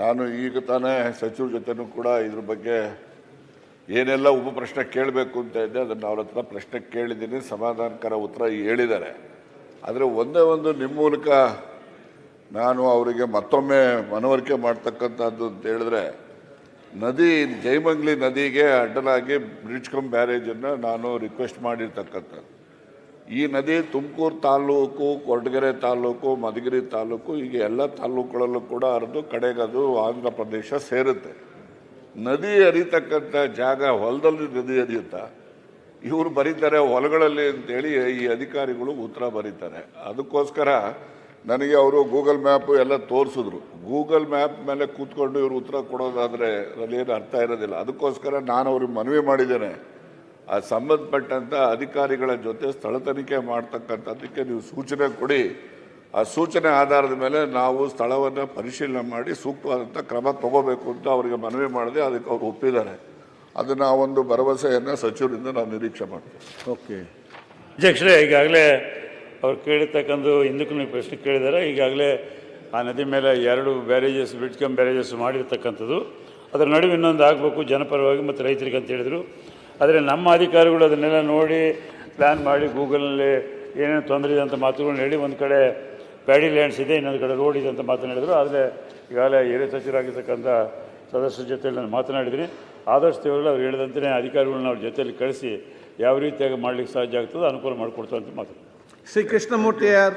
ನಾನು ಈಗ ತಾನೇ ಸಚಿವರ ಜೊತೆನೂ ಕೂಡ ಇದ್ರ ಬಗ್ಗೆ ಏನೆಲ್ಲ ಉಪ ಪ್ರಶ್ನೆ ಕೇಳಬೇಕು ಅಂತ ಇದ್ದೆ, ಅದನ್ನು ಅವ್ರ ಹತ್ರ ಪ್ರಶ್ನೆ ಕೇಳಿದ್ದೀನಿ, ಸಮಾಧಾನಕರ ಉತ್ತರ ಹೇಳಿದ್ದಾರೆ. ಆದರೆ ಒಂದೇ ಒಂದು ನಿಮ್ಮ ಮೂಲಕ ನಾನು ಅವರಿಗೆ ಮತ್ತೊಮ್ಮೆ ಮನವರಿಕೆ ಮಾಡ್ತಕ್ಕಂಥದ್ದು ಅಂತ ಹೇಳಿದ್ರೆ, ನದಿ ಜೈಮಂಗ್ಲಿ ನದಿಗೆ ಅಡ್ಡಲಾಗಿ ಬ್ರಿಡ್ಜ್ ಕಮ್ ಬ್ಯಾರೇಜನ್ನು ನಾನು ರಿಕ್ವೆಸ್ಟ್ ಮಾಡಿರ್ತಕ್ಕಂಥದ್ದು. ಈ ನದಿ ತುಮಕೂರು ತಾಲೂಕು, ಕೊರಟಗೆರೆ ತಾಲೂಕು, ಮಧುಗಿರಿ ತಾಲೂಕು, ಹೀಗೆ ಎಲ್ಲ ತಾಲೂಕುಗಳಲ್ಲೂ ಕೂಡ ಹರಿದು ಕಡೆಗದು ಆಂಧ್ರ ಪ್ರದೇಶ ಸೇರುತ್ತೆ. ನದಿ ಹರಿತಕ್ಕಂಥ ಜಾಗ ಹೊಲದಲ್ಲಿ ನದಿ ಹರಿಯುತ್ತಾ? ಇವರು ಬರೀತಾರೆ ಹೊಲಗಳಲ್ಲಿ ಅಂತೇಳಿ ಈ ಅಧಿಕಾರಿಗಳು ಉತ್ತರ ಬರೀತಾರೆ. ಅದಕ್ಕೋಸ್ಕರ ನನಗೆ ಅವರು ಗೂಗಲ್ ಮ್ಯಾಪ್ ಎಲ್ಲ ತೋರಿಸಿದ್ರು. ಗೂಗಲ್ ಮ್ಯಾಪ್ ಮೇಲೆ ಕೂತ್ಕೊಂಡು ಇವರು ಉತ್ತರ ಕೊಡೋದಾದರೆ ಅದೇನು ಅರ್ಥ ಇರೋದಿಲ್ಲ. ಅದಕ್ಕೋಸ್ಕರ ನಾನು ಅವ್ರಿಗೆ ಮನವಿ ಮಾಡಿದ್ದೇನೆ. ಆ ಸಂಬಂಧಪಟ್ಟಂಥ ಅಧಿಕಾರಿಗಳ ಜೊತೆ ಸ್ಥಳ ತನಿಖೆ ಮಾಡ್ತಕ್ಕಂಥದ್ದಕ್ಕೆ ನೀವು ಸೂಚನೆ ಕೊಡಿ. ಆ ಸೂಚನೆ ಆಧಾರದ ಮೇಲೆ ನಾವು ಸ್ಥಳವನ್ನು ಪರಿಶೀಲನೆ ಮಾಡಿ ಸೂಕ್ತವಾದಂಥ ಕ್ರಮ ತಗೋಬೇಕು ಅಂತ ಅವರಿಗೆ ಮನವಿ ಮಾಡಿದೆ, ಅದಕ್ಕೆ ಅವರು ಒಪ್ಪಿದ್ದಾರೆ. ಅದನ್ನು ಆ ಒಂದು ಭರವಸೆಯನ್ನು ಸಚಿವರಿಂದ ನಾವು ನಿರೀಕ್ಷೆ ಮಾಡ್ತೀವಿ. ಓಕೆ. ಅಧ್ಯಕ್ಷರೇ, ಈಗಾಗಲೇ ಅವ್ರು ಕೇಳಿರ್ತಕ್ಕಂಥ ಹಿಂದಕ್ಕೂ ನೀವು ಪ್ರಶ್ನೆ ಕೇಳಿದ್ದಾರೆ. ಈಗಾಗಲೇ ಆ ನದಿ ಮೇಲೆ ಎರಡು ಬ್ಯಾರೇಜಸ್ ಕಮ್ ಬ್ಯಾರೇಜಸ್ ಮಾಡಿರ್ತಕ್ಕಂಥದ್ದು. ಅದರ ನಡುವೆ ಇನ್ನೊಂದು ಆಗಬೇಕು, ಜನಪರವಾಗಿ ಮತ್ತು ರೈತರಿಗೆ ಅಂತ ಹೇಳಿದರು. ಆದರೆ ನಮ್ಮ ಅಧಿಕಾರಿಗಳು ಅದನ್ನೆಲ್ಲ ನೋಡಿ ಪ್ಲ್ಯಾನ್ ಮಾಡಿ ಗೂಗಲ್ನಲ್ಲಿ ಏನೇನು ತೊಂದರೆ ಇದೆ ಅಂತ ಮಾತುಗಳನ್ನ ಹೇಳಿ ಒಂದು ಕಡೆ ಪ್ಯಾಡಿ ಲ್ಯಾಂಡ್ಸ್ ಇದೆ, ಇನ್ನೊಂದು ಕಡೆ ರೋಡ್ ಇದೆ ಅಂತ ಮಾತನಾಡಿದರು. ಆದರೆ ಈಗಾಗಲೇ ಹಿರಿಯ ಸಚಿವರಾಗಿರ್ತಕ್ಕಂಥ ಸದಸ್ಯರ ಜೊತೆಯಲ್ಲಿ ನಾನು ಮಾತನಾಡಿದ್ದೀನಿ ಆದಷ್ಟು ಇವೆಲ್ಲ ಅವ್ರು ಹೇಳಿದಂತೆಯೇ ಅಧಿಕಾರಿಗಳನ್ನ ಅವ್ರ ಜೊತೆಯಲ್ಲಿ ಕಳಿಸಿ ಯಾವ ರೀತಿಯಾಗಿ ಮಾಡಲಿಕ್ಕೆ ಸಾಧ್ಯ ಆಗ್ತದೋ ಅನುಕೂಲ ಮಾಡಿಕೊಡ್ತಾರೆ ಅಂತ ಮಾತು. ಶ್ರೀ ಕೃಷ್ಣಮೂರ್ತಿ ಆರ್